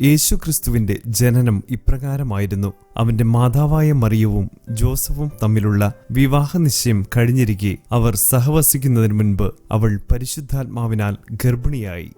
യേശുക്രിസ്തുവിന്റെ ജനനം ഇപ്രകാരമായിരുന്നു. അവന്റെ മാതാവായ മറിയവും ജോസഫും തമ്മിലുള്ള വിവാഹ നിശ്ചയം കഴിഞ്ഞിരിക്കെ അവർ സഹവസിക്കുന്നതിന് മുൻപ് അവൾ പരിശുദ്ധാത്മാവിനാൽ ഗർഭിണിയായി.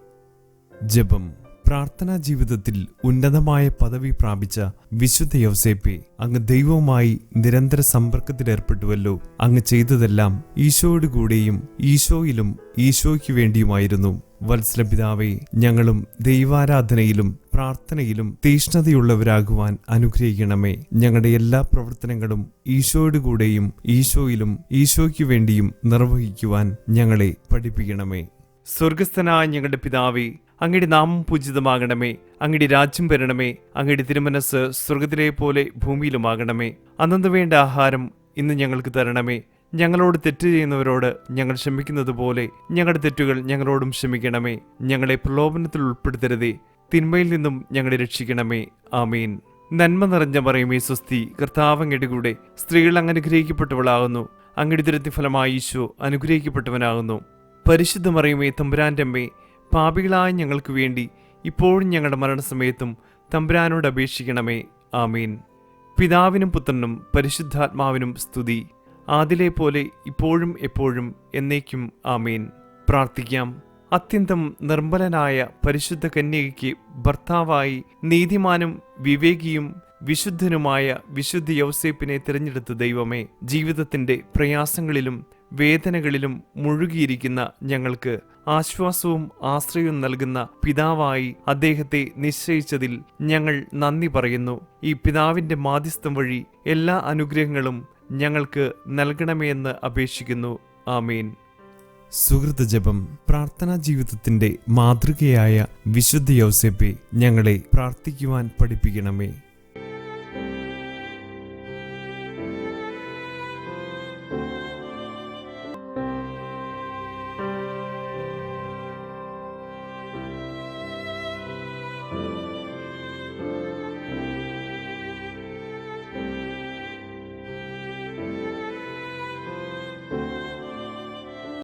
ജപം. പ്രാർത്ഥനാ ജീവിതത്തിൽ ഉന്നതമായ പദവി പ്രാപിച്ച വിശുദ്ധ യൗസേപ്പെ അങ്ങ് ദൈവവുമായി നിരന്തര സമ്പർക്കത്തിലേർപ്പെട്ടുവല്ലോ അങ്ങ് ചെയ്തതെല്ലാം ഈശോയോടുകൂടെയും ഈശോയിലും ഈശോയ്ക്ക് വേണ്ടിയുമായിരുന്നു. വത്സല പിതാവെ ഞങ്ങളും ദൈവാരാധനയിലും പ്രാർത്ഥനയിലും തീഷ്ണതയുള്ളവരാകുവാൻ അനുഗ്രഹിക്കണമേ. ഞങ്ങളുടെ എല്ലാ പ്രവർത്തനങ്ങളും ഈശോയുടെ കൂടെയും ഈശോയിലും ഈശോയ്ക്ക് വേണ്ടിയും നിർവഹിക്കുവാൻ ഞങ്ങളെ പഠിപ്പിക്കണമേ. സ്വർഗസ്ഥനായ ഞങ്ങളുടെ പിതാവേ അങ്ങയുടെ നാമം പൂജിതമാകണമേ. അങ്ങയുടെ രാജ്യം വരണമേ. അങ്ങയുടെ തിരുമനസ് സ്വർഗത്തിലെ പോലെ ഭൂമിയിലുമാകണമേ. അന്നു വേണ്ട ആഹാരം ഇന്ന് ഞങ്ങൾക്ക് തരണമേ. ഞങ്ങളോട് തെറ്റ് ചെയ്യുന്നവരോട് ഞങ്ങൾ ക്ഷമിക്കുന്നത് പോലെ ഞങ്ങളുടെ തെറ്റുകൾ ഞങ്ങളോടും ക്ഷമിക്കണമേ. ഞങ്ങളെ പ്രലോഭനത്തിൽ ഉൾപ്പെടുത്തരുതേ. തിന്മയിൽ നിന്നും ഞങ്ങളെ രക്ഷിക്കണമേ. ആമീൻ. നന്മ നിറഞ്ഞ പറയുമേ സ്വസ്തി കർത്താവ് അങ്ങയുടെ കൂടെ സ്ത്രീകൾ അങ്ങ് അനുഗ്രഹിക്കപ്പെട്ടവളാകുന്നു. അങ്ങയുടെ ദുരത്തി ഫലമായി ഈശോ അനുഗ്രഹിക്കപ്പെട്ടവനാകുന്നു. പരിശുദ്ധ മറിയുമേ തമ്പുരാന്റെ അമ്മേ പാപികളായ ഞങ്ങൾക്ക് വേണ്ടി ഇപ്പോഴും ഞങ്ങളുടെ മരണസമയത്തും തമ്പുരാനോട് അപേക്ഷിക്കണമേ. ആമീൻ. പിതാവിനും പുത്രനും പരിശുദ്ധാത്മാവിനും സ്തുതി. ആദിലെ പോലെ ഇപ്പോഴും എപ്പോഴും എന്നേക്കും ആമീൻ. പ്രാർത്ഥിക്കാം. അത്യന്തം നിർമ്മലനായ പരിശുദ്ധ കന്യകയ്ക്ക് ഭർത്താവായി നീതിമാനും വിവേകിയും വിശുദ്ധനുമായ വിശുദ്ധ യൗസേപ്പിനെ തിരഞ്ഞെടുത്ത ദൈവമേ ജീവിതത്തിന്റെ പ്രയാസങ്ങളിലും വേദനകളിലും മുഴുകിയിരിക്കുന്ന ഞങ്ങൾക്ക് ആശ്വാസവും ആശ്രയവും നൽകുന്ന പിതാവായി അദ്ദേഹത്തെ നിശ്ചയിച്ചതിൽ ഞങ്ങൾ നന്ദി പറയുന്നു. ഈ പിതാവിന്റെ മാധ്യസ്ഥം വഴി എല്ലാ അനുഗ്രഹങ്ങളും ഞങ്ങൾക്ക് നൽകണമേ എന്ന് അപേക്ഷിക്കുന്നു. ആമീൻ. സുഹൃത ജപം പ്രാർത്ഥനാ ജീവിതത്തിന്റെ മാതൃകയായ വിശുദ്ധ യൗസേപ്പെ ഞങ്ങളെ പ്രാർത്ഥിക്കുവാൻ പഠിപ്പിക്കണമേ.